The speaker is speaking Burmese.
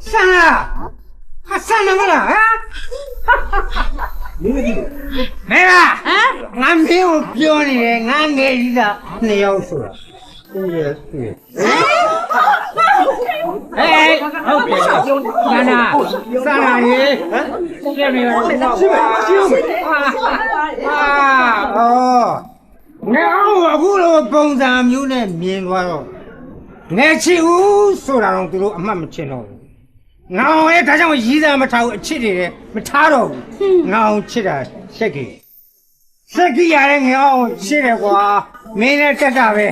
Sao nè? Sao nó nó nở á? ငါမင်းကိုပြောနေတယ်ငါငယ်ကြီးတာနှစ်ယောက်ဆိုတာဟုတ်ရဲ့ဟုတ်ရဲ့ဟဲ့ဟုတ်ပြီဆန္ဒဆန္ဒရေဟမ်ကျက်နေရောရှိပါရှိပါအာအော်ငါအခုလိုပုံစံမျိုးနဲ့မြင်သွားတော့ငယ်ချီဦးဆိုတာတော့သူတို့အမှတ်မချင်တော့ဘူးငါအောင်ရဲ့ဒါကြောင့်ရည်စားမထားဘူးအချစ်တွေလည်းမထားတော့ဘူးငါအောင်ချစ်တာရှက်ကြီး စက်ကြီးရတဲ့ငေအောင်ရှင်းတယ်ကွာမင်းနဲ့တက်တာပဲ